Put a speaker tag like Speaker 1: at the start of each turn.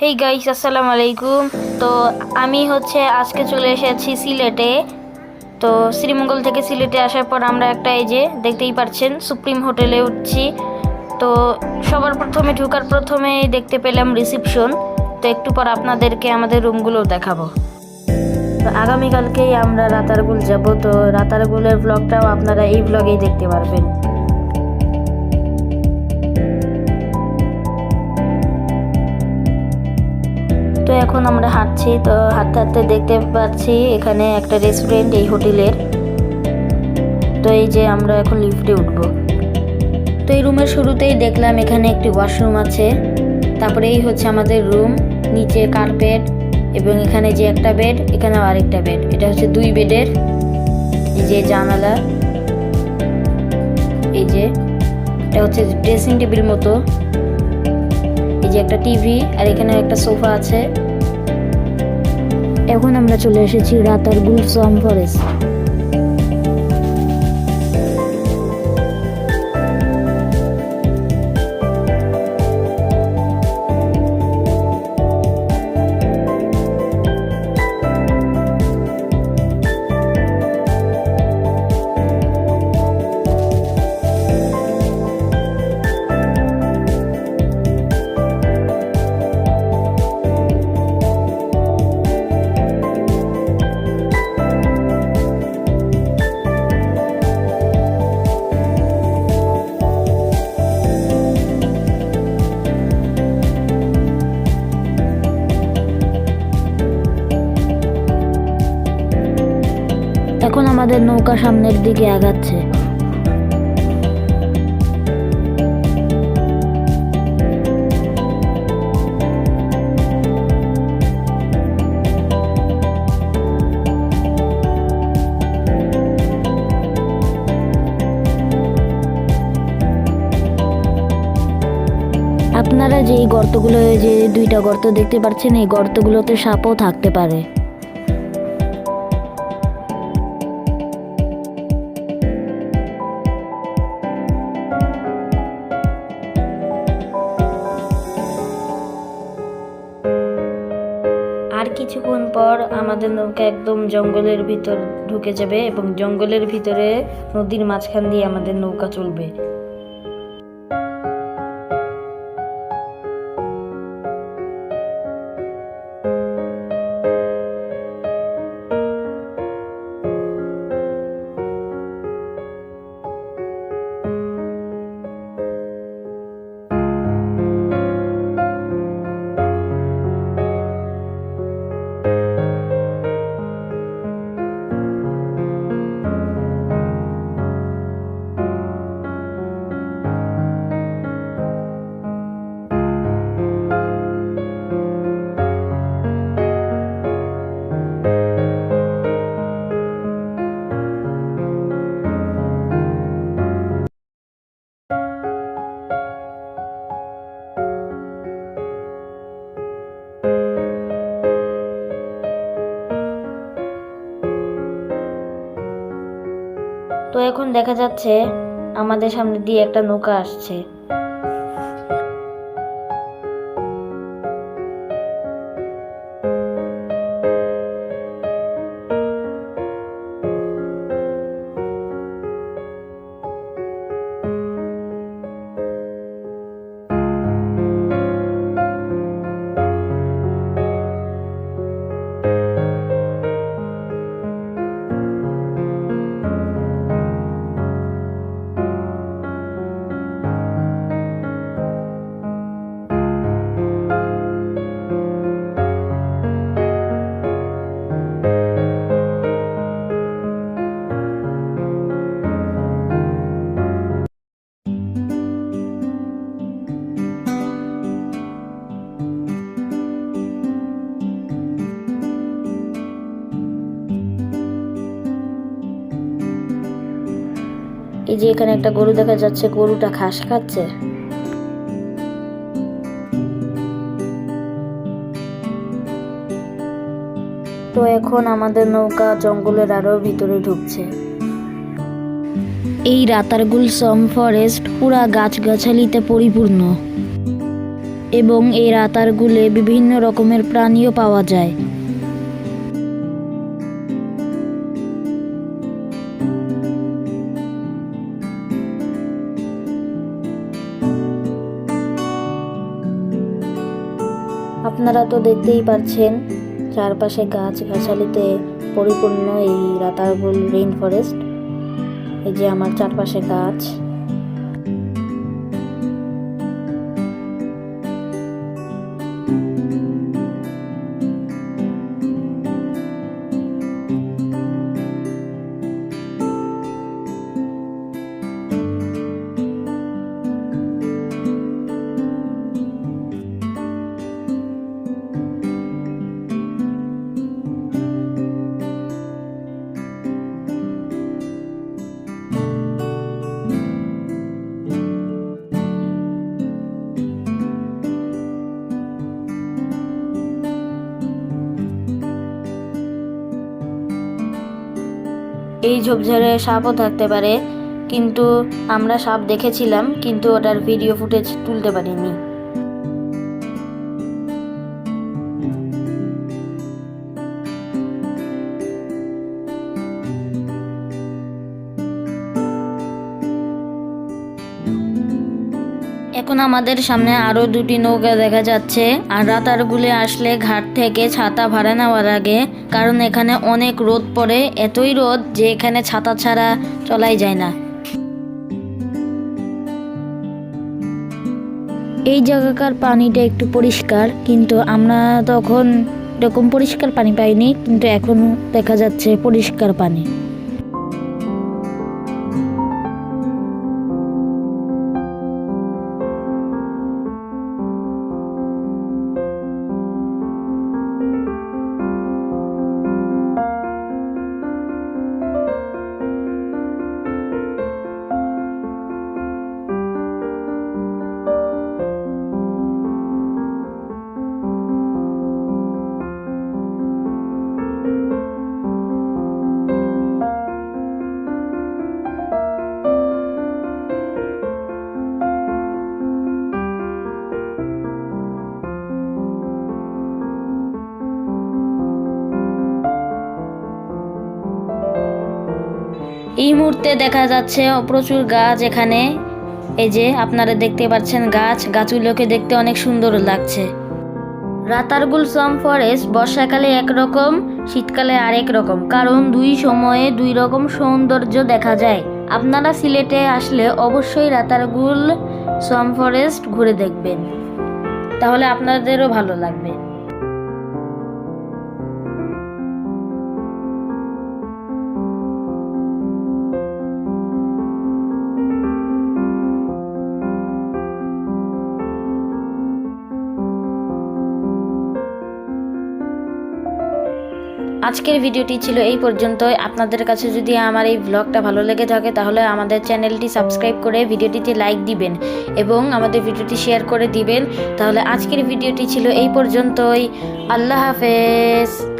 Speaker 1: Hey guys আসসালামু আলাইকুম তো আমি হচ্ছে আজকে চলে এসেছি সিলেটে। তো শ্রীমঙ্গল থেকে সিলেটে আসার পর আমরা একটা এই যে দেখতেই পাচ্ছেন সুপ্রিম হোটেলে উঠছি। তো সবার প্রথমে ঢোকার প্রথমেই দেখতে পেলাম রিসিপশন। তো একটু পর আপনাদেরকে আমাদের রুমগুলো দেখাবো। আগামীকালকেই আমরা রাতারগুল যাব। তো রাতারগুলের ব্লগটাও আপনারা এই ব্লগেই দেখতে পারবেন। এখন আমরা হাঁটছি, তো হাঁটতে হাঁটতে দেখতে পাচ্ছি এখানে একটা রেস্টুরেন্ট এই হোটেলের। তো এই যে আমরা এখন লিফটে উঠবো। তো এই রুমের শুরুতেই দেখলাম এখানে একটি ওয়াশরুম আছে। তারপরে এই হচ্ছে আমাদের রুম নিচে কার্পেট এবং এখানে যে একটা বেড এখানে আরেকটা বেড এটা হচ্ছে দুই বেডের যে জানালা। এই যে এটা হচ্ছে ড্রেসিং টেবিল মতো। এই যে একটা টিভি আর এখানে একটা সোফা আছে। এখন আমরা চলে এসেছি রাতার গুলসাম ফরেস্ট। আমাদের নৌকা সামনের দিকে আগাচ্ছে। আপনারা যে এই গর্তগুলো, যে দুইটা গর্ত দেখতে পাচ্ছেন, এই গর্তগুলোতে সাপও থাকতে পারে। কিছুক্ষণ পর আমাদের নৌকা একদম জঙ্গলের ভিতর ঢুকে যাবে এবং জঙ্গলের ভিতরে নদীর মাঝখান দিয়ে আমাদের নৌকা চলবে। এখন দেখা যাচ্ছে আমাদের সামনে দিয়ে একটা নৌকা আসছে। এই যে এখানে একটা গরু দেখা যাচ্ছে, গরুটা ঘাস খাচ্ছে। তো এখন আমাদের নৌকা জঙ্গলের আরও ভিতরে ঢুকছে। এই রাতারগুল সম ফরেস্ট পুরা গাছগাছালিতে পরিপূর্ণ। এবং এই রাতারগুলে বিভিন্ন রকমের প্রাণীও পাওয়া যায়। আপনারা তো দেখতেই পাচ্ছেন চারপাশে গাছ গাছালিতে পরিপূর্ণ এই রাতারগুল রেইন ফরেস্ট এই যে আমার চারপাশে গাছ। এই ঝোপঝাড়ে সাপও থাকতে পারে, কিন্তু আমরা সাপ দেখেছিলাম, কিন্তু ওটার ভিডিও ফুটেজ তুলতে পারিনি। এখন আমাদের সামনে আরও দুটি নৌকা দেখা যাচ্ছে। আর রাতারগুলে আসলে ঘাট থেকে ছাতা ভাড়া নেওয়ার আগে, কারণ এখানে অনেক রোদ পড়ে, এতই রোদ যে এখানে ছাতা ছাড়া চলাই যায় না। এই জায়গাকার পানিটা একটু পরিষ্কার, কিন্তু আমরা তখন এরকম পরিষ্কার পানি পাইনি, কিন্তু এখন দেখা যাচ্ছে পরিষ্কার পানি। এই মুহূর্তে দেখা যাচ্ছে প্রচুর গাছ এখানে। এই যে, আপনারা দেখতে পাচ্ছেন গাছ, গাছগুলোকে দেখতে অনেক সুন্দর লাগছে। রাতারগুল সাম ফরেস্ট, বর্ষাকালে একরকম, শীতকালে আরেক রকম। কারণ দুই সময়ে দুই রকম সৌন্দর্য দেখা যায়। আপনারা সিলেটে আসলে অবশ্যই রাতারগুল সাম ফরেস্ট ঘুরে দেখবেন। তাহলে আপনাদেরও ভালো লাগবে। আজকের ভিডিওটি ছিল এই পর্যন্তই। আপনাদের কাছে যদি আমার এই ব্লগটা ভালো লেগে থাকে, তাহলে আমাদের চ্যানেলটি সাবস্ক্রাইব করে ভিডিওটিতে লাইক দিবেন এবং আমাদের ভিডিওটি শেয়ার করে দিবেন। তাহলে আজকের ভিডিওটি ছিল এই পর্যন্তই। আল্লাহ হাফেজ।